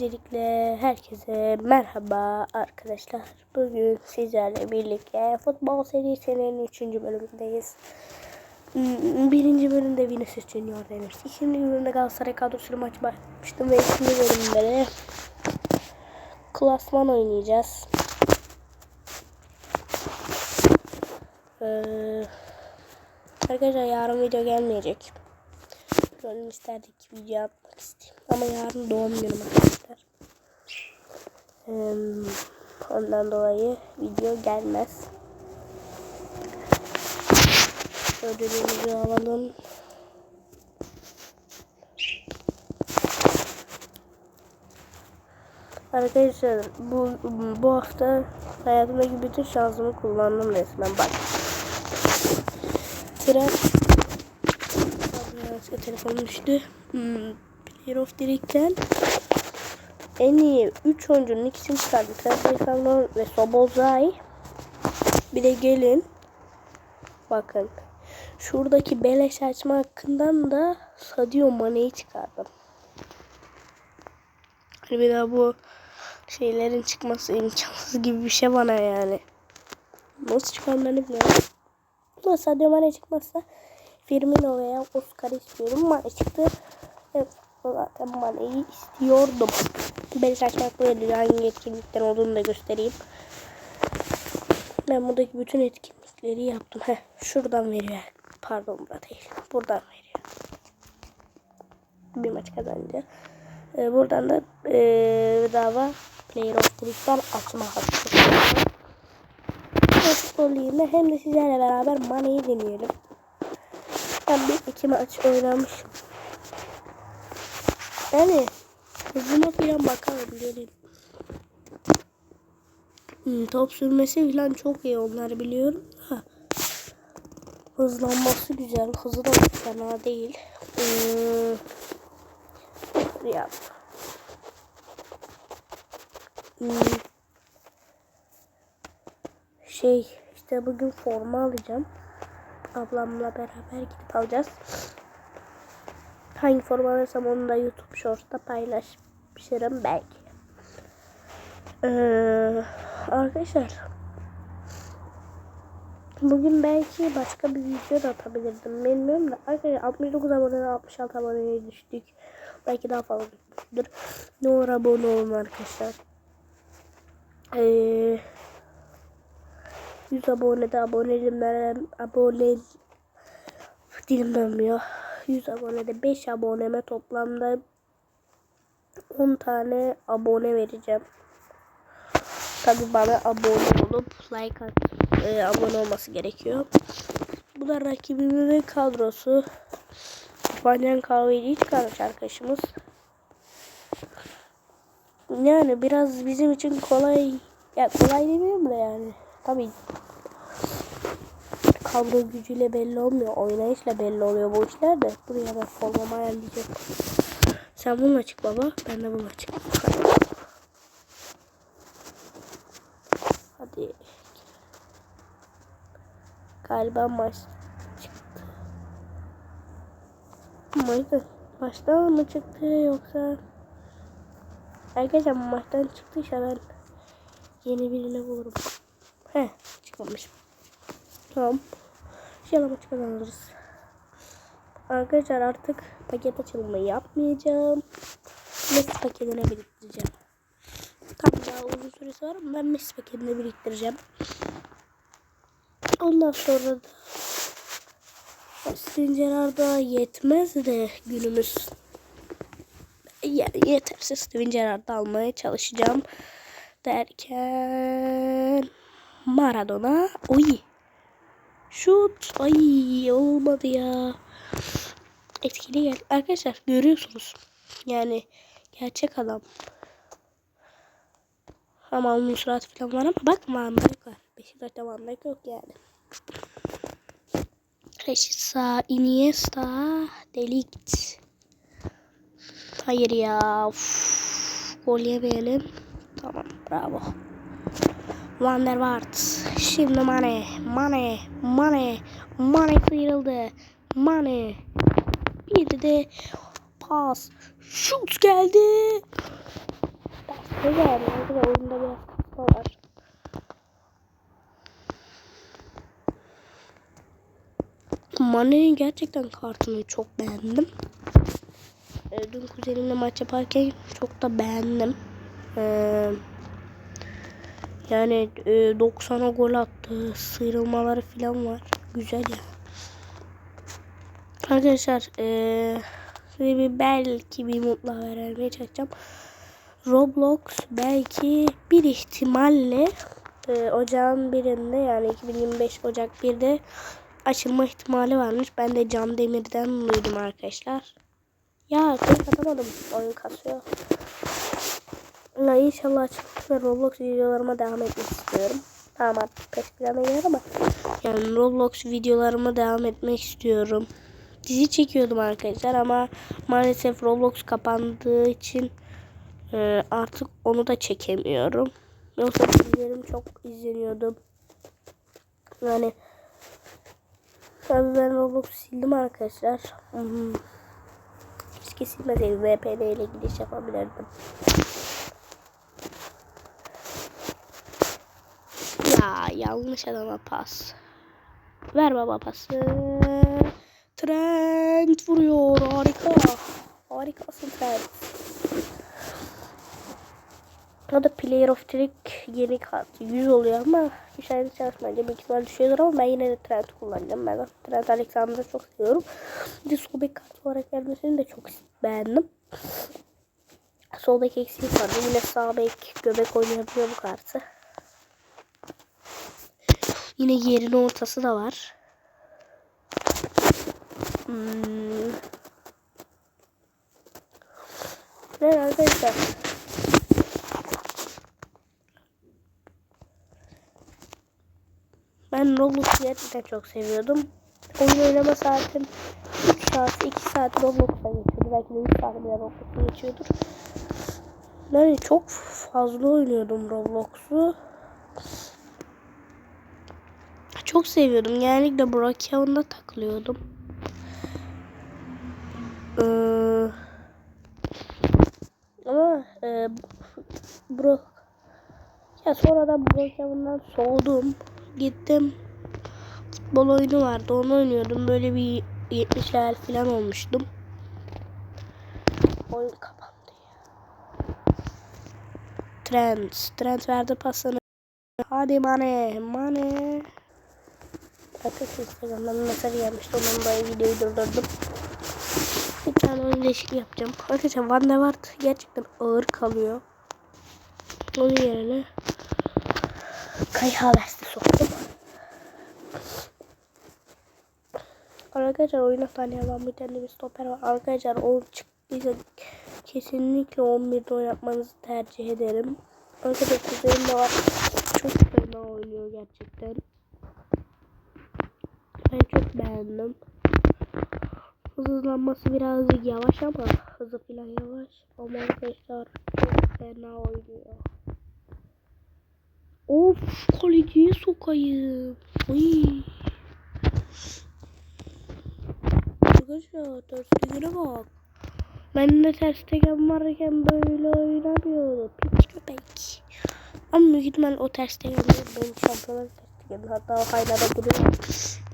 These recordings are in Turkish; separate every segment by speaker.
Speaker 1: Öncelikle herkese merhaba arkadaşlar. Bugün sizlerle birlikte futbol serisinin 3. bölümündeyiz. Hmm, Birinci bölümde Vinicius Junior demiştik. İkinci bölümde Galatasaray kadrosuyla maç başlamıştım ve ikinci bölümde de klasman oynayacağız. Ee, arkadaşlar yarın video gelmeyecek. Gönlüm isterdik ki video atmak isteyeyim. Ama yarın doğum günüm arkadaşlar. Ondan dolayı video gelmez. Ödülümüzü alalım. Arkadaşlar bu bu hafta hayatımdaki bütün şansımı kullandım resmen bak. Tren Başka telefon düştü. Hmm. Player of League'den en iyi 3 oyuncunun ikisini çıkardım. Trabzonspor ve Sobozay. Bir de gelin. Bakın. Şuradaki beleş açma hakkından da Sadio Mane'yi çıkardım. Hani bir daha bu şeylerin çıkması imkansız gibi bir şey bana yani. Nasıl çıkarmalarını bilmiyorum. Ama Sadio Mane çıkmazsa Firmino veya Oscar istiyorum. Mane çıktı. Evet, zaten Mane'yi istiyordum. Beni açmakla veriyor. Hangi etkinlikten olduğunu da göstereyim. Ben buradaki bütün etkinlikleri yaptım. Heh, şuradan veriyor. Pardon burada değil. Buradan veriyor. Bir maç kazandı. Ee, buradan da ee, bedava Player of the League'den açma hakkı. Futbol hem de sizlerle beraber Mane'yi deneyelim. Ben bir iki maç oynamışım. Yani hızına falan bakalım gelin. Hmm, top sürmesi falan çok iyi onları biliyorum da. Hızlanması güzel. Hızı da fena değil. Hmm, yap. Hmm. Şey işte bugün forma alacağım ablamla beraber gidip alacağız. Hangi forma alırsam onu da YouTube Shorts'ta paylaşırım belki. Ee, arkadaşlar bugün belki başka bir video da atabilirdim. Bilmiyorum da arkadaşlar 69 abone 66 aboneye düştük. Belki daha fazla düşmüştür. Ne olur abone olun arkadaşlar. Eee 100 abonede abonelimden abone dilim dönmüyor. 100 abonede 5 aboneme toplamda 10 tane abone vereceğim. Tabi bana abone olup like at, e, abone olması gerekiyor. Bu da rakibimin kadrosu. Banyan kahveyi çıkarmış arkadaşımız. Yani biraz bizim için kolay ya kolay demiyorum da yani. Tabii kadro gücüyle belli olmuyor. Oynayışla belli oluyor bu işler de. Buraya bak formamı ayarlayacağım. Sen bununla çık baba. Ben de bununla çık. Hadi. Galiba maç çıktı. Maçta, maçtan mı çıktı yoksa Arkadaşlar maçtan çıktıysa ben yeni birini bulurum. He çıkmamış. Tamam. İnşallah maç kazanırız. Arkadaşlar artık paket açılımı yapmayacağım. Messi paketine biriktireceğim. Tabii daha uzun süresi var ama ben Messi paketine biriktireceğim. Ondan sonra da Steven da yetmez de günümüz. Yani yeterse Steven Gerrard'ı almaya çalışacağım. Derken Maradona. Oy. Şut. Ay olmadı ya. Etkili gel. Arkadaşlar görüyorsunuz. Yani gerçek adam. Ama onun surat falan var ama bak Van Dijk var. Beşiktaş'ta Van Dijk yok yani. Reşitsa, Iniesta, Delikt. Hayır ya. Uf. Gol yemeyelim. Tamam bravo. Van der Waart. Şimdi Mane. Mane. Mane. Mane sıyrıldı. Mane. Bir de pas. Şut geldi. Yani? Arkadaşlar oyunda biraz kasma var. Mane'nin gerçekten kartını çok beğendim. E, dün kuzenimle maç yaparken çok da beğendim. Eee yani e, 90'a gol attı. Sıyrılmaları falan var. Güzel ya. Arkadaşlar e, size bir belki bir mutlu haber vermeye çalışacağım. Roblox belki bir ihtimalle e, ocağın birinde yani 2025 Ocak 1'de açılma ihtimali varmış. Ben de Cam Demir'den duydum arkadaşlar. Ya ben katamadım. Oyun kasıyor. Ya inşallah açık ve Roblox videolarıma devam etmek istiyorum. Tamam artık pek plana yer ama yani Roblox videolarıma devam etmek istiyorum. Dizi çekiyordum arkadaşlar ama maalesef Roblox kapandığı için e, artık onu da çekemiyorum. Yoksa dizilerim çok izleniyordum. Yani tabii ben Roblox sildim arkadaşlar. Hmm. Keşke silmeseydim. VPN ile giriş yapabilirdim. Ya yanlış adama pas. Ver baba pası. Trent vuruyor. Harika. Harikasın Trent. O da Player of Trick yeni kart. 100 oluyor ama işaret çalışmayınca büyük ihtimal düşüyordur ama ben yine de Trent kullanacağım. Ben Trent Alexander'ı çok seviyorum. Bir de sol bek kartı olarak gelmesini de çok beğendim. Sol bek eksiği vardı. Yine sağ bek göbek oynayabiliyor bu kartı. Yine yerin ortası da var. Hmm. Evet arkadaşlar. Ben Roblox'u gerçekten çok seviyordum. Oyun oynama saatim 3 saat, 2 saat Roblox'a geçiyordu. Belki de 3 saat bile Roblox'a geçiyordur. Yani çok fazla oynuyordum Roblox'u. Çok seviyordum. Genellikle Brokehaven'da takılıyordum. Ee, ama e, bro ya sonradan Brokehaven'dan soğudum. Gittim. Futbol oyunu vardı. Onu oynuyordum. Böyle bir 70'ler falan olmuştum. Oyun kapandı ya. Trent. Trent verdi pasını. Hadi Mane. Mane. Arkadaşlar Instagram'dan mesaj gelmişti. Onun da videoyu durdurdum. Bir tane oyun değişikliği yapacağım. Arkadaşlar Van der Waart gerçekten ağır kalıyor. Onun yerine Kai Havertz'i soktum. Arkadaşlar oyuna tanıyan bir tane bir stoper var. Arkadaşlar o çıktıysa kesinlikle 11'de oynatmanızı tercih ederim. Arkadaşlar kuzenim de var. Çok fena oynuyor gerçekten. Çok beğendim. Hızlanması birazcık yavaş ama hızı falan yavaş. Ama arkadaşlar çok fena oynuyor. Of kaleciye sokayım. Uy. Arkadaşlar ters tegene bak. Ben de ters tegen varken böyle oynamıyordu. Piç köpek. Ama büyük o ters tegen benim şampiyonlar ters tegen. Hatta o hala da duruyor.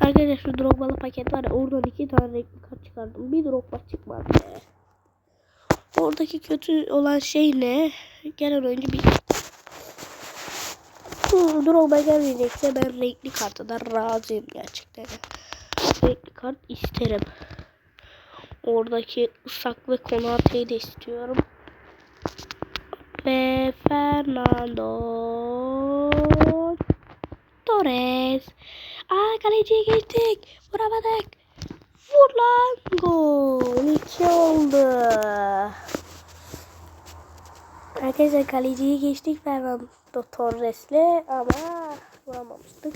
Speaker 1: Arkadaşlar şu Drogba'lı paket var ya oradan iki tane renkli kart çıkardım. Bir Drogba çıkmadı. Oradaki kötü olan şey ne? Gelen oyuncu bir Bu Drogba gelmeyecekse ben renkli karta da razıyım gerçekten. Renkli kart isterim. Oradaki ısak ve Konate'yi de istiyorum. Ve Fernando Torres. Aa kaleciye geçtik. Vuramadık. Vur lan. Gol. İki oldu. Arkadaşlar kaleciyi geçtik Fernando Torres'le ama vuramamıştık.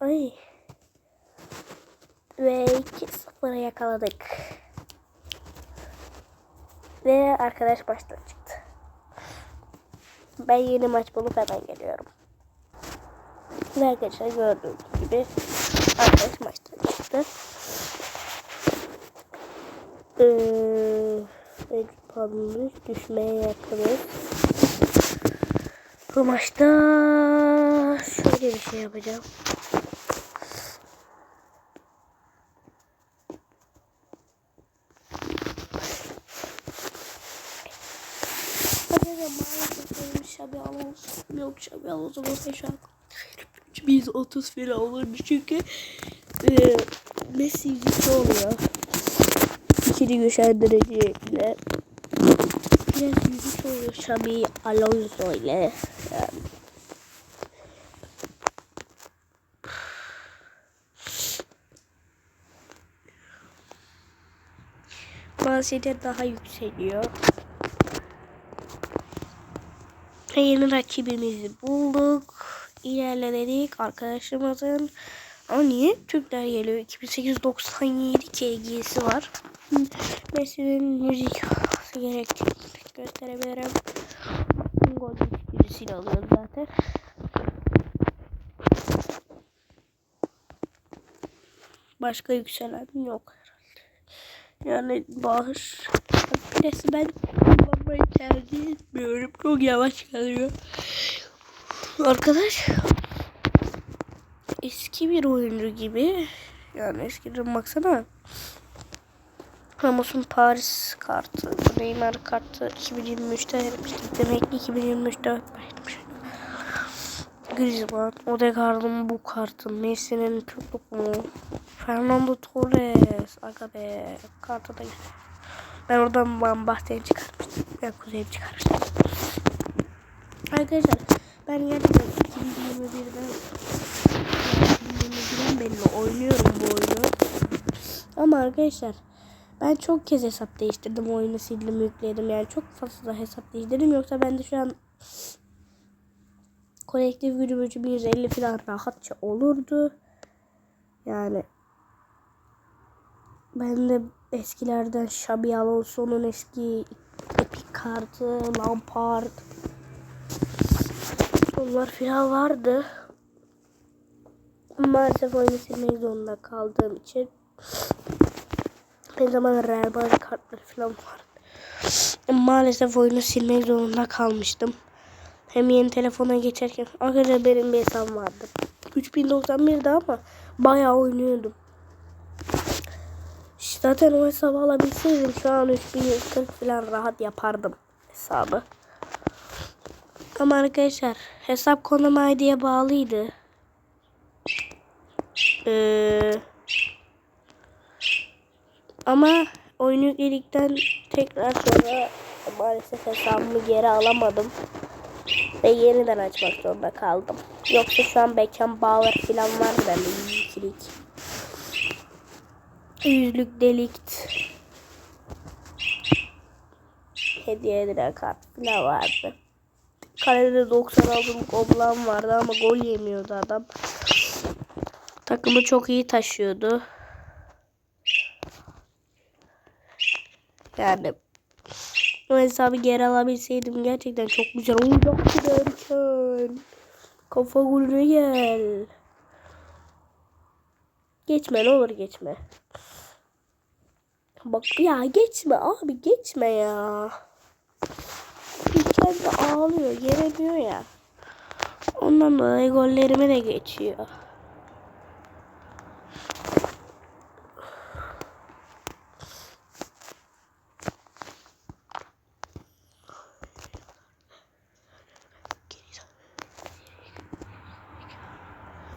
Speaker 1: Ay. Ve 2-0'a yakaladık. Ve arkadaş baştan çıktı. Ben yeni maç bulup hemen geliyorum. Ve arkadaşlar gördüğünüz gibi arkadaş maçtan çıktı. Ee, puanımız düşmeye yakınız. Bu maçta şöyle bir şey yapacağım. Hadi de maalesef benim Şabi Alonso yok Şabi olsa şu an biz 30 falan olurdu çünkü e, Messi yüzücü oluyor. İkili güçlendirici ile biraz yüzücü oluyor Şabi Alonso ile. Yani. Manchester daha yükseliyor. Yeni rakibimizi bulduk. İlerledik arkadaşımızın. Ama niye Türkler geliyor? 2897 KG'si var. Messi'nin müzik gerektiğini gösterebilirim. Gol birisini alıyor zaten. Başka yükselen yok herhalde. Yani bağış Piresi ben kullanmayı tercih etmiyorum. Çok yavaş geliyor. Arkadaş eski bir oyuncu gibi. Yani eskiden baksana. Ramos'un Paris kartı, Neymar kartı 2023'te vermiştik. Demek ki 2023'te vermiş. Griezmann, Odegaard'ın bu kartı, Messi'nin Türklük mu? Fernando Torres, aga be, kartı da güzel. Ben oradan Van Basten'i çıkarmıştım. Ben Kuzey'i çıkarmıştım. Arkadaşlar ben gerçekten 2021'den 2021'den belli oynuyorum bu oyunu. Ama arkadaşlar ben çok kez hesap değiştirdim. Oyunu sildim yükledim. Yani çok fazla hesap değiştirdim. Yoksa ben de şu an kolektif gücümüzü 150 falan rahatça olurdu. Yani ben de eskilerden Xabi Alonso'nun eski epik kartı, Lampard onlar filan vardı. Maalesef oyunu silmek zorunda kaldığım için ne zaman Real Madrid kartları filan vardı. Maalesef oyunu silmek zorunda kalmıştım. Hem yeni telefona geçerken arkadaşlar benim bir hesabım vardı. 3091'de ama bayağı oynuyordum. Zaten o hesabı alabilseydim şu an 3140 falan rahat yapardım hesabı. Ama arkadaşlar hesap konum ID'ye bağlıydı. Ee, ama oyun yükledikten tekrar sonra maalesef hesabımı geri alamadım. Ve yeniden açmak zorunda kaldım. Yoksa şu an Beckham Bauer falan var bende. İyilik. Yüzlük delikt. Hediye kart falan vardı. Kalede 96'lık oblan vardı ama gol yemiyordu adam. Takımı çok iyi taşıyordu. Yani o hesabı geri alabilseydim gerçekten çok güzel olacaktı derken. Kafa golüne gel. Geçme ne olur geçme. Bak ya geçme abi geçme ya. Kendi ağlıyor gelemiyor ya. Ondan dolayı gollerime de geçiyor.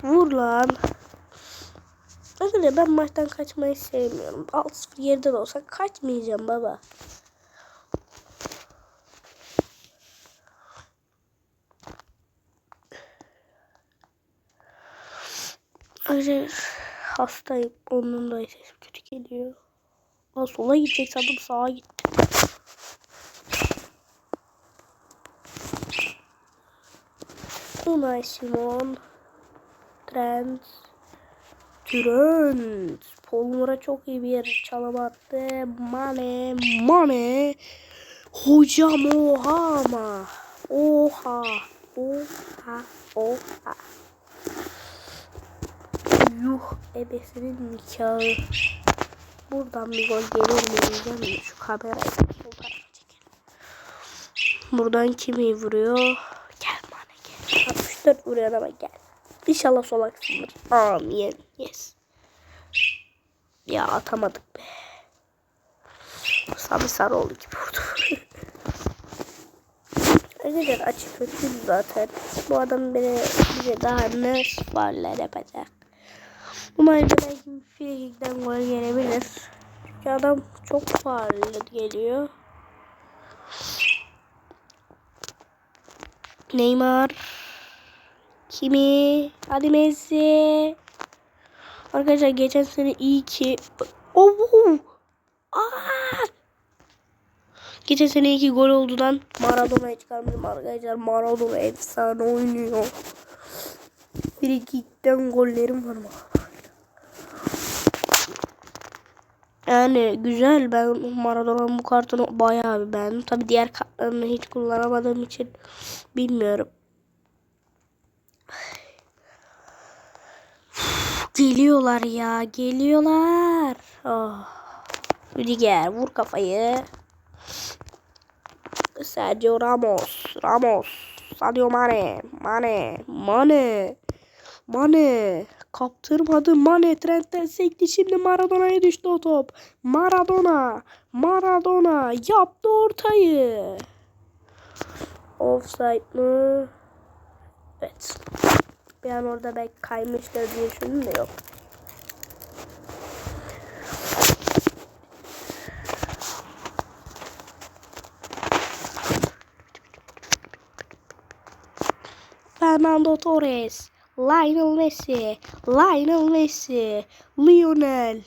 Speaker 1: Vur lan. Arkadaşlar ben maçtan kaçmayı sevmiyorum. 6-0 geride de olsa kaçmayacağım baba. Arkadaşlar hastayım. Onun da ses kötü geliyor. Aa, sola gidecek sandım sağa gitti. Unai Simon. Trent. Trent. Polmura çok iyi bir çalım attı. Mane. Mane. Hocam oha ama. Oha. Oha. Oha. Yuh ebesinin nikahı. buradan bir gol gelir mi diyeceğim şu kamerayı sol tarafa çekelim. Buradan kimi vuruyor? Gel bana gel. 64 vuruyor ama gel. İnşallah sol. Amin. Yes. Ya atamadık be. Sami Sarıoğlu gibi vurdu. Arkadaşlar açık kötü zaten. Bu adam beni bize daha ne faller yapacak. Umarım belki bir frikikten gol gelebilir. Çünkü adam çok faal geliyor. Neymar. Kimi? Hadi Messi. Arkadaşlar geçen sene iyi ki... Oh! Aa! Geçen sene iki gol oldudan Maradona'yı çıkarmışım arkadaşlar. Maradona efsane oynuyor. Frikikten gollerim var mı? Yani güzel. Ben Maradona'nın bu kartını bayağı bir beğendim. Tabi diğer kartlarını hiç kullanamadığım için bilmiyorum. Geliyorlar ya. Geliyorlar. Oh. Rüdiger vur kafayı. Sergio Ramos. Ramos. Sadio Mane. Mane. Mane. Mane. Kaptırmadı. Mane Trent'ten sekti. Şimdi Maradona'ya düştü o top. Maradona. Maradona. Yaptı ortayı. Offside mı? Evet. Bir an orada belki kaymıştır diye düşündüm de yok. Fernando Torres, Lionel Messi, Lionel Messi, Lionel.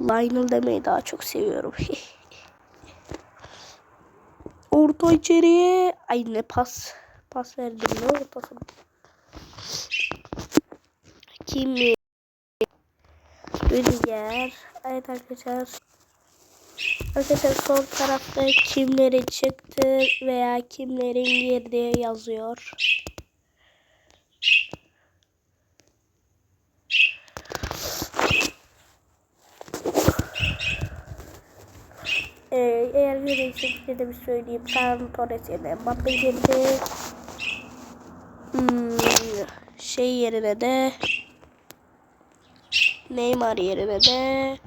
Speaker 1: Lionel demeyi daha çok seviyorum. Orta içeriye. Ay ne pas. Pas verdim ne ortası. Kimi? Rüdiger. Evet arkadaşlar. Arkadaşlar sol tarafta kimleri çıktı veya kimlerin girdiği yazıyor. Ee, eğer görüyorsa size de bir söyleyeyim. Ferran Torres yerine Mbappe girdi. Hmm, şey yerine de Neymar yerine de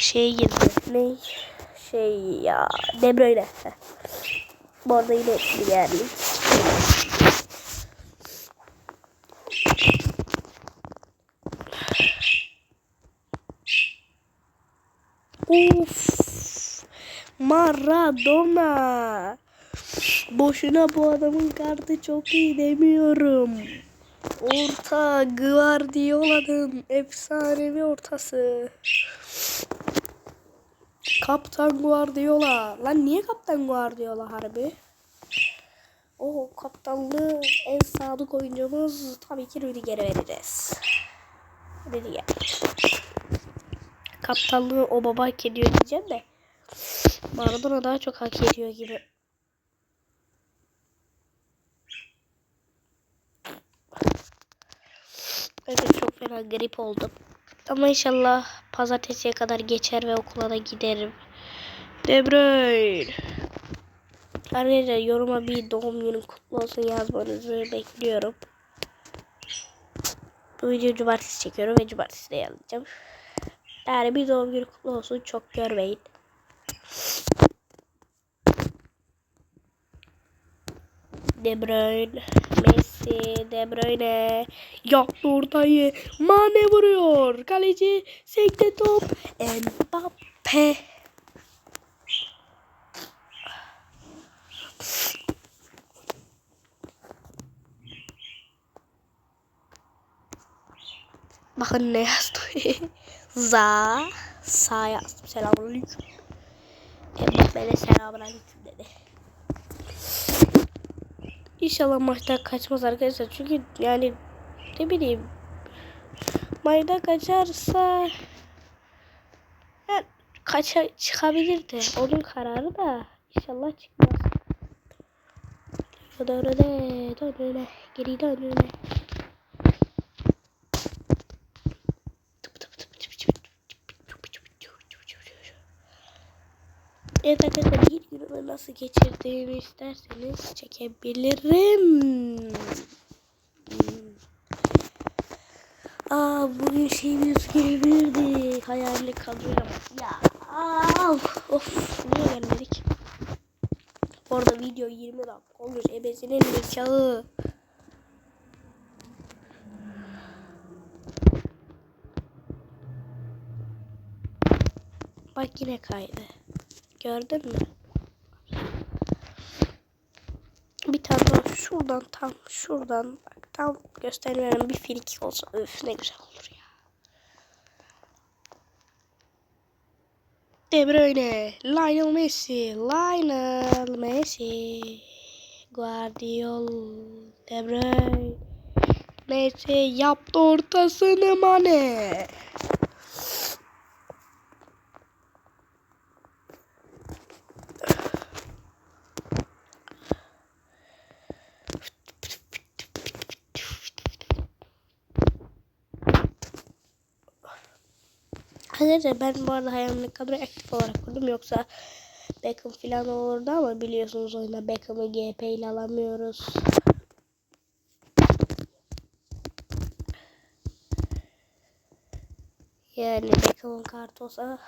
Speaker 1: şey girdi. Ne? Şey ya. De Bruyne. Bu arada yine bir Uf. Maradona. Boşuna bu adamın kartı çok iyi demiyorum. Orta Guardiola'nın efsanevi ortası. Kaptan Guardiola. Lan niye Kaptan Guardiola harbi? O kaptanlığı en sadık oyuncumuz tabii ki Rüdiger'e vereceğiz. Rüdiger. Kaptanlığı o baba hak ediyor diyeceğim de. Maradona daha çok hak ediyor gibi. Evet çok fena grip oldum. Ama inşallah pazartesiye kadar geçer ve okula da giderim. De Bruyne. Arkadaşlar yoruma bir doğum günün kutlu olsun yazmanızı bekliyorum. Bu videoyu cumartesi çekiyorum ve cumartesi de yazacağım. Yani bir doğum günü kutlu olsun çok görmeyin. De Bruyne, Messi, De Bruyne yaptı ortayı. Mane vuruyor. Kaleci sekte top. Mbappe. Bakın ne yazdı. Za. Sa yazdım. Selamünaleyküm. Mbappe'le selamünaleyküm dedi. İnşallah maçtan kaçmaz arkadaşlar. Çünkü yani ne bileyim maçtan kaçarsa yani kaça çıkabilir de onun kararı da inşallah çıkmaz. Dön öne, dön öne, geri dön öne. Evet arkadaşlar bir günümü nasıl geçirdiğimi isterseniz çekebilirim. Hmm. Aa bugün şeyimiz gelebilirdi. Hayali kadroyla. Ya of niye gelmedik? Orada video 20 dakika olmuş. Ebesinin nikahı. Bak yine kaydı. Gördün mü? Bir tane daha şuradan tam şuradan bak tam göstermiyorum bir frikik olsa öf ne güzel olur ya. De Bruyne, Lionel Messi, Lionel Messi, Guardiol, De Bruyne, Messi yaptı ortasını Mane. Arkadaşlar ben bu arada hayalimdeki kadroyu aktif olarak kurdum yoksa Beckham falan olurdu ama biliyorsunuz oyunda Beckham'ı GP ile alamıyoruz. Yani Beckham'ın kartı olsa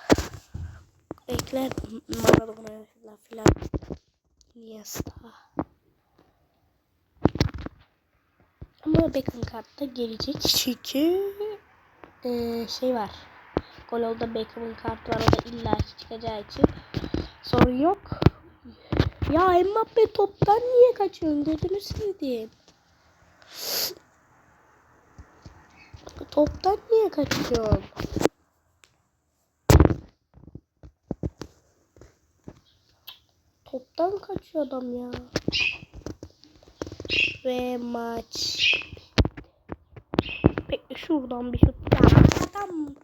Speaker 1: ekler Maradona falan filan. Iniesta. Ama Beckham kartı da gelecek çünkü eee, şey var. Gololda Beckham'ın kartı var. O da illa ki çıkacağı için sorun yok. Ya Mbappe toptan niye kaçıyorsun? Gözünü seveyim. Toptan niye kaçıyorsun? Toptan kaçıyor adam ya. Ve maç. Bekle şuradan bir şut. Ya adam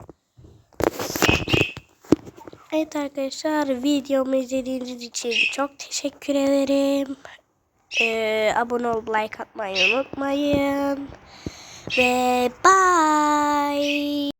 Speaker 1: Evet arkadaşlar videomu izlediğiniz için çok teşekkür ederim. Ee, abone olup like atmayı unutmayın. Ve bye.